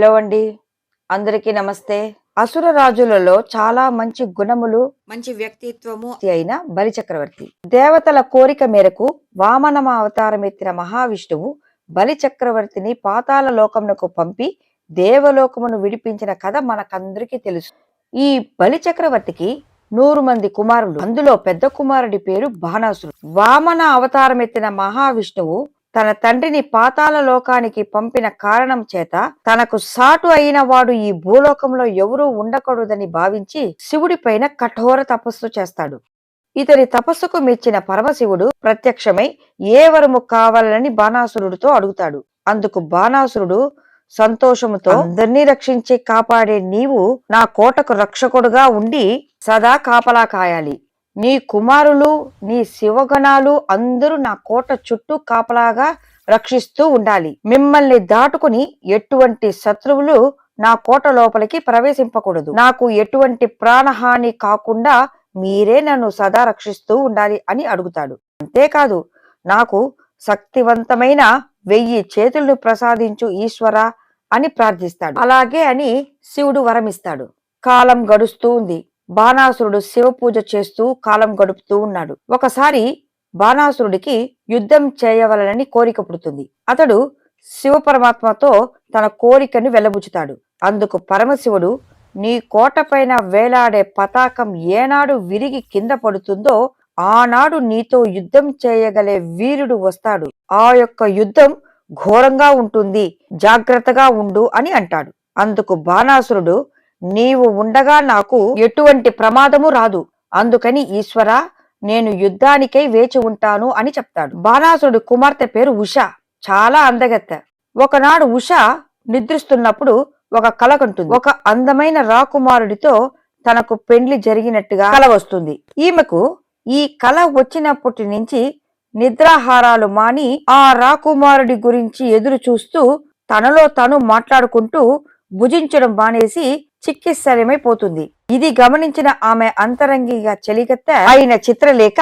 Hello అండి అందరికీ నమస్తే. అసుర రాజులలో చాలా మంచి గుణములు మంచి వ్యక్తిత్వము అయిన బలి చక్రవర్తి. దేవతల కోరిక మేరకు వామన అవతారం ఎత్తిన మహావిష్ణువు బలి చక్రవర్తిని పాతాళ లోకమునకు పంపి దేవలోకమును విడిపించిన కథ మనకందరికీ తెలుసు. ఈ బలి చక్రవర్తికి నూరు మంది కుమారులు. అందులో పెద్ద కుమారుడి పేరు బాణాసురుడు. వామన అవతారం ఎత్తిన మహావిష్ణువు తన తండ్రిని పాతాల లోకానికి పంపిన కారణం చేత తనకు సాటు అయిన వాడు ఈ భూలోకంలో ఎవరూ ఉండకూడదని భావించి శివుడి పైన కఠోర తపస్సు చేస్తాడు. ఇతని తపస్సుకు మెచ్చిన పరమశివుడు ప్రత్యక్షమై ఏ వరము కావాలని బాణాసురుడితో అడుగుతాడు. అందుకు బాణాసురుడు సంతోషముతో అందరినీ రక్షించి కాపాడే నీవు నా కోటకు రక్షకుడుగా ఉండి సదా కాపలా కాయాలి. నీ కుమారులు నీ శివగణాలు అందరూ నా కోట చుట్టూ కాపలాగా రక్షిస్తూ ఉండాలి. మిమ్మల్ని దాటుకుని ఎటువంటి శత్రువులు నా కోట లోపలికి ప్రవేశింపకూడదు. నాకు ఎటువంటి ప్రాణహాని కాకుండా మీరే నన్ను సదా రక్షిస్తూ ఉండాలి అని అడుగుతాడు. అంతేకాదు నాకు శక్తివంతమైన వెయ్యి చేతులను ప్రసాదించు ఈశ్వర అని ప్రార్థిస్తాడు. అలాగే అని శివుడు వరమిస్తాడు. కాలం గడుస్తూ ఉంది. బాణాసురుడు శివ పూజ చేస్తూ కాలం గడుపుతూ ఉన్నాడు. ఒకసారి బాణాసురుడికి యుద్ధం చేయవలనని కోరిక పుడుతుంది. అతడు శివ పరమాత్మతో తన కోరికను వెల్లబుచ్చుతాడు అందుకు పరమశివుడు నీ కోటపైన వేలాడే పతాకం ఏనాడు విరిగి కింద పడుతుందో ఆనాడు నీతో యుద్ధం చేయగలే వీరుడు వస్తాడు. ఆ యొక్క యుద్ధం ఘోరంగా ఉంటుంది జాగ్రత్తగా ఉండు అని అంటాడు. అందుకు బాణాసురుడు నీవు ఉండగా నాకు ఎటువంటి ప్రమాదము రాదు. అందుకని ఈశ్వర నేను యుద్ధానికై వేచి ఉంటాను అని చెప్తాడు. బాణాసురుడు కుమార్తె పేరు ఉష. చాలా అందగత్తె. ఒకనాడు ఉష నిద్రిస్తున్నప్పుడు ఒక కల కంటుంది. ఒక అందమైన రాకుమారుడితో తనకు పెండ్లి జరిగినట్టుగా కల వస్తుంది. ఈమెకు ఈ కల వచ్చినప్పటి నుంచి నిద్రాహారాలు మాని ఆ రాకుమారుడి గురించి ఎదురు చూస్తూ తనలో తను మాట్లాడుకుంటూ భుజించడం మానేసి చిక్కిస్తరమైపోతుంది. ఇది గమనించిన ఆమె అంతరంగిగా చెలిగత్త అయిన చిత్రలేఖ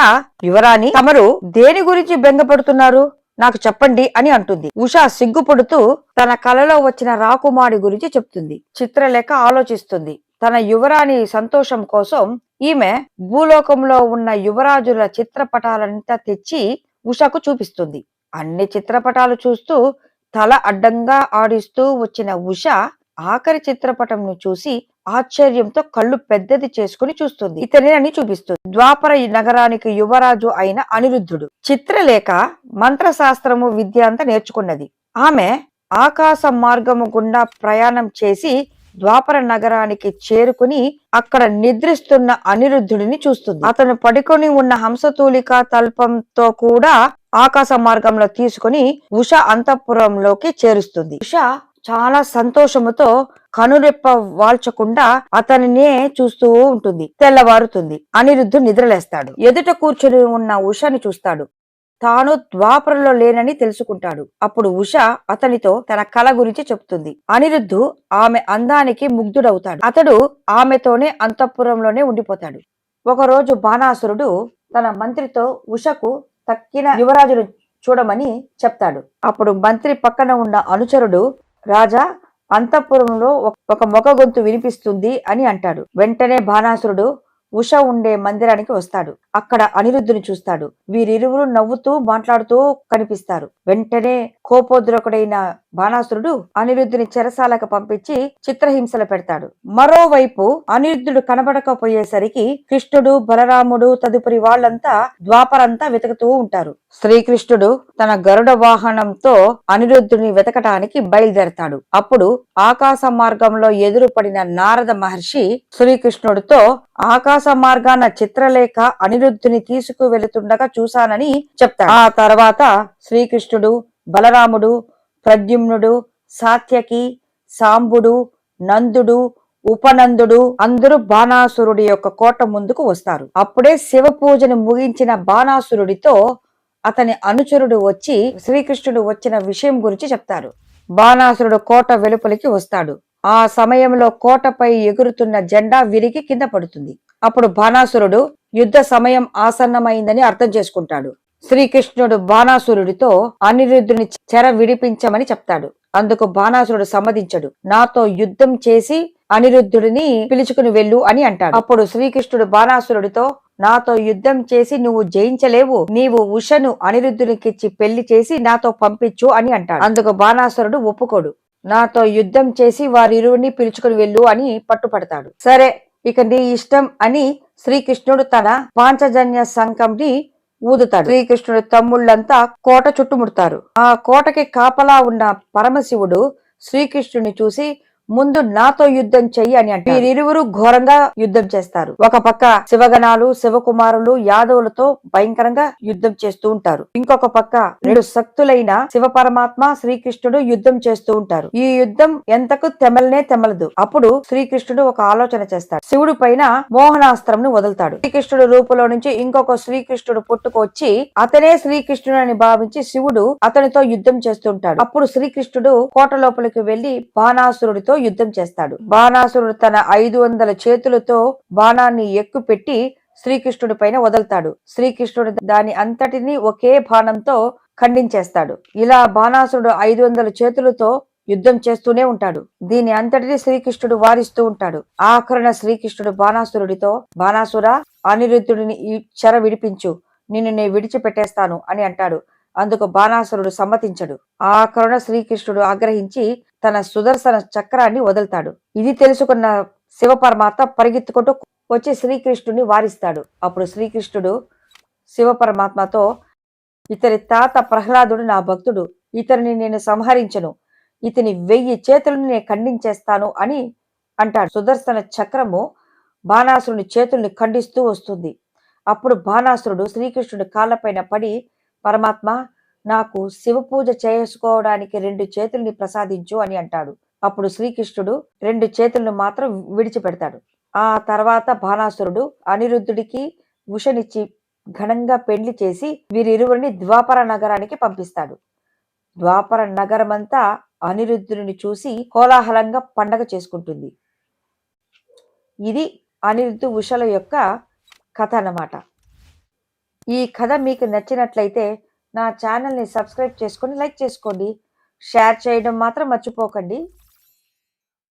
యువరాణి తమరు దేని గురించి బెంగపడుతున్నారు? నాకు చెప్పండి అని అంటుంది. ఉషా సిగ్గుపడుతూ తన కలలో వచ్చిన రాకుమారి గురించి చెప్తుంది. చిత్రలేఖ ఆలోచిస్తుంది. తన యువరాణి సంతోషం కోసం ఈమె భూలోకంలో ఉన్న యువరాజుల చిత్రపటాలంతా తెచ్చి ఉషకు చూపిస్తుంది. అన్ని చిత్రపటాలు చూస్తూ తల అడ్డంగా ఆడిస్తూ వచ్చిన ఉష ఆఖరి చిత్రపటంను చూసి ఆశ్చర్యంతో కళ్ళు పెద్దది చేసుకుని చూస్తుంది. ఇతనేనని చూపిస్తుంది. ద్వాపర నగరానికి యువరాజు అయిన అనిరుద్ధుడు. చిత్రలేఖ మంత్రశాస్త్రము విద్య అంతా నేర్చుకున్నది. ఆమె ఆకాశ మార్గము గుండా ప్రయాణం చేసి ద్వాపర నగరానికి చేరుకుని అక్కడ నిద్రిస్తున్న అనిరుద్ధుడిని చూస్తుంది. అతను పడుకొని ఉన్న హంసతూలిక తల్పంతో కూడా ఆకాశ మార్గంలో తీసుకుని ఉష అంతఃపురంలోకి చేరుస్తుంది. ఉష చాలా సంతోషముతో కనురెప్ప వాల్చకుండా అతనినే చూస్తూ ఉంటుంది తెల్లవారుతుంది. అనిరుద్ధు నిద్రలేస్తాడు. ఎదుట కూర్చుని ఉన్న ఉషని చూస్తాడు. తాను ద్వాపరలో లేనని తెలుసుకుంటాడు. అప్పుడు ఉష అతనితో తన కళ గురించి చెప్తుంది. అనిరుద్ధు ఆమె అందానికి ముగ్ధుడవుతాడు. అతడు ఆమెతోనే అంతఃపురంలోనే ఉండిపోతాడు. ఒకరోజు బాణాసురుడు తన మంత్రితో ఉషకు తక్కిన యువరాజును చూడమని చెప్తాడు. అప్పుడు మంత్రి పక్కన ఉన్న అనుచరుడు రాజా అంతఃపురంలో ఒక- ఒక మొగ గొంతు వినిపిస్తుంది అని అంటాడు. వెంటనే బాణాసురుడు ఉష ఉండే మందిరానికి వస్తాడు. అక్కడ అనిరుద్ధుని చూస్తాడు. వీరిరువురు నవ్వుతూ మాట్లాడుతూ కనిపిస్తారు. వెంటనే కోపోద్రకుడైన బాణాసురుడు అనిరుద్ధుని చెరసాలకు పంపించి చిత్రహింసలు పెడతాడు. మరోవైపు అనిరుద్ధుడు కనబడకపోయేసరికి కృష్ణుడు బలరాముడు తదుపరి వాళ్ళంతా ద్వాపరంతా వెతుకుతూ ఉంటారు. శ్రీకృష్ణుడు తన గరుడ వాహనంతో అనిరుద్ధుని వెతకటానికి బయలుదేరతాడు. అప్పుడు ఆకాశ మార్గంలో ఎదురుపడిన నారద మహర్షి శ్రీకృష్ణుడితో ఆకాశ మార్గాన చిత్రలేఖ అనిరుద్ధుని తీసుకు వెళుతుండగా చూశానని చెప్తాడు. ఆ తర్వాత శ్రీకృష్ణుడు బలరాముడు ప్రద్యుమ్నుడు సాత్యకి సాంబుడు నందుడు ఉపనందుడు అందరూ బాణాసురుడి యొక్క కోట ముందుకు వస్తారు. అప్పుడే శివ పూజను ముగించిన బాణాసురుడితో అతని అనుచరుడు వచ్చి శ్రీకృష్ణుడు వచ్చిన విషయం గురించి చెప్తారు. బాణాసురుడు కోట వెలుపలికి వస్తాడు. ఆ సమయంలో కోటపై ఎగురుతున్న జెండా విరిగి కింద పడుతుంది. అప్పుడు బాణాసురుడు యుద్ధ సమయం ఆసన్నమైందని అర్థం చేసుకుంటాడు. శ్రీకృష్ణుడు బాణాసురుడితో అనిరుద్ధుని చెర విడిపించమని చెప్తాడు. అందుకు బాణాసురుడు సమ్మతించడు. నాతో యుద్ధం చేసి అనిరుద్ధుడిని పిలుచుకుని వెళ్ళు అని అంటాడు. అప్పుడు శ్రీకృష్ణుడు బాణాసురుడితో నాతో యుద్ధం చేసి నువ్వు జయించలేవు. నీవు ఉషను అనిరుద్ధునికిచ్చి పెళ్ళి చేసి నాతో పంపించు అని అంటాడు. అందుకు బాణాసురుడు ఒప్పుకోడు. నాతో యుద్ధం చేసి వారిరువుని పిలుచుకుని వెళ్ళు అని పట్టుపడతాడు. సరే ఇక నీ ఇష్టం అని శ్రీకృష్ణుడు తన పాంచజన్య సంఘంని ఊదుతాడు. శ్రీకృష్ణుడు తమ్ముళ్ళంతా కోట చుట్టుముడతారు. ఆ కోటకి కాపలా ఉన్న పరమశివుడు శ్రీకృష్ణుని చూసి ముందు నాతో యుద్ధం చెయ్యి అని అంటే వీరిరువురు ఘోరంగా యుద్ధం చేస్తారు. ఒక పక్క శివగణాలు శివకుమారులు యాదవులతో భయంకరంగా యుద్ధం చేస్తూ ఉంటారు. ఇంకొక పక్క రెండు శక్తులైన శివ పరమాత్మ శ్రీకృష్ణుడు యుద్ధం చేస్తూ ఉంటారు. ఈ యుద్ధం ఎంతకు తెమలనే తెమలదు. అప్పుడు శ్రీకృష్ణుడు ఒక ఆలోచన చేస్తాడు. శివుడు పైన మోహనాస్త్రంను వదులుతాడు. శ్రీకృష్ణుడు రూపంలో నుంచి ఇంకొక శ్రీకృష్ణుడు పుట్టుకొచ్చి అతనే శ్రీకృష్ణుడు అని భావించి శివుడు అతనితో యుద్ధం చేస్తుంటాడు అప్పుడు శ్రీకృష్ణుడు కోట లోపలికి వెళ్ళి బాణాసురుడితో యుద్ధం చేస్తాడు. బాణాసురుడు తన ఐదు వందల చేతులతో బాణాన్ని ఎక్కుపెట్టి శ్రీకృష్ణుడి పైన వదులుతాడు. శ్రీకృష్ణుడు దాని అంతటిని ఒకే బాణంతో ఖండించేస్తాడు. ఇలా బాణాసురుడు ఐదు వందల చేతులతో యుద్ధం చేస్తూనే ఉంటాడు. దీని అంతటిని శ్రీకృష్ణుడు వారిస్తూ ఉంటాడు. ఆఖరణ శ్రీకృష్ణుడు బాణాసురుడితో బాణాసుర అనిరుద్ధుడిని ఈ చెర విడిపించు. నిన్ను నేను విడిచిపెట్టేస్తాను అని అంటాడు. అందుకు బాణాసురుడు సమ్మతించడు. ఆ కరుణ శ్రీకృష్ణుడు ఆగ్రహించి తన సుదర్శన చక్రాన్ని వదులుతాడు. ఇది తెలుసుకున్న శివ పరమాత్మ పరిగెత్తుకుంటూ వచ్చి శ్రీకృష్ణుని వారిస్తాడు. అప్పుడు శ్రీకృష్ణుడు శివ పరమాత్మతో ఇతని తాత ప్రహ్లాదుడు నా భక్తుడు ఇతనిని నేను సంహరించను. ఇతని వెయ్యి చేతులను నేను ఖండించేస్తాను అని అంటాడు. సుదర్శన చక్రము బాణాసురుని చేతుల్ని ఖండిస్తూ వస్తుంది. అప్పుడు బాణాసురుడు శ్రీకృష్ణుడి కాళ్ళపైన పడి పరమాత్మ నాకు శివ పూజ చేసుకోవడానికి రెండు చేతుల్ని ప్రసాదించు అని అంటాడు. అప్పుడు శ్రీకృష్ణుడు రెండు చేతులను మాత్రం విడిచిపెడతాడు. ఆ తర్వాత బాణాసురుడు అనిరుద్ధుడికి ఉషనిచ్చి ఘనంగా పెళ్ళి చేసి వీరిరువురిని ద్వాపర నగరానికి పంపిస్తాడు. ద్వాపర నగరమంతా అనిరుద్ధుడిని చూసి కోలాహలంగా పండగ చేసుకుంటుంది. ఇది అనిరుద్ధు ఉషల యొక్క కథ అన్నమాట. ఈ కథ మీకు నచ్చినట్లయితే నా ఛానల్ని సబ్స్క్రైబ్ చేసుకొని లైక్ చేసుకోండి. షేర్ చేయడం మాత్రం మర్చిపోకండి.